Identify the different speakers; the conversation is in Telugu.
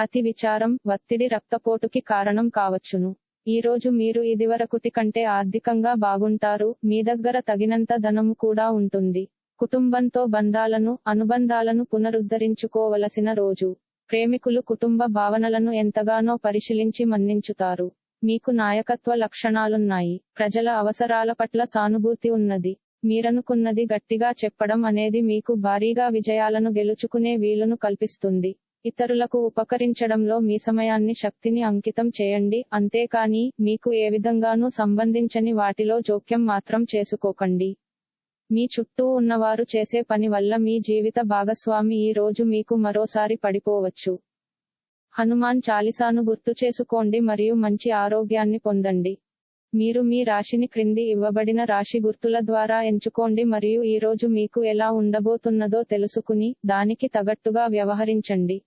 Speaker 1: అతి విచారం ఒత్తిడి రక్తపోటుకి కారణం కావచ్చును. ఈ రోజు మీరు ఇదివరకుటి కంటే ఆర్థికంగా బాగుంటారు మీ దగ్గర తగినంత ధనము కూడా ఉంటుంది. కుటుంబంతో బంధాలను అనుబంధాలను పునరుద్ధరించుకోవలసిన రోజు. ప్రేమికులు కుటుంబ భావనలను ఎంతగానో పరిశీలించి మన్నించుతారు. మీకు నాయకత్వ లక్షణాలున్నాయి. ప్రజల అవసరాల పట్ల సానుభూతి ఉన్నది. మీరనుకున్నది గట్టిగా చెప్పడం అనేది మీకు భారీగా విజయాలను గెలుచుకునే వీలును కల్పిస్తుంది. ఇతరులకు ఉపకరించడంలో మీ సమయాన్ని శక్తిని అంకితం చేయండి. అంతేకాని మీకు ఏ విధంగానూ సంబంధించని వాటిలో జోక్యం మాత్రం చేసుకోకండి. మీ చుట్టూ ఉన్నవారు చేసే పని వల్ల మీ జీవిత భాగస్వామి ఈ రోజు మీకు మరోసారి పడిపోవచ్చు. హనుమాన్ చాలీసాను గుర్తు చేసుకోండి మరియు మంచి ఆరోగ్యాన్ని పొందండి. మీరు మీ రాశిని క్రింది ఇవ్వబడిన రాశి గుర్తుల ద్వారా ఎంచుకోండి మరియు ఈ రోజు మీకు ఎలా ఉండబోతున్నదో తెలుసుకుని దానికి తగట్టుగా వ్యవహరించండి.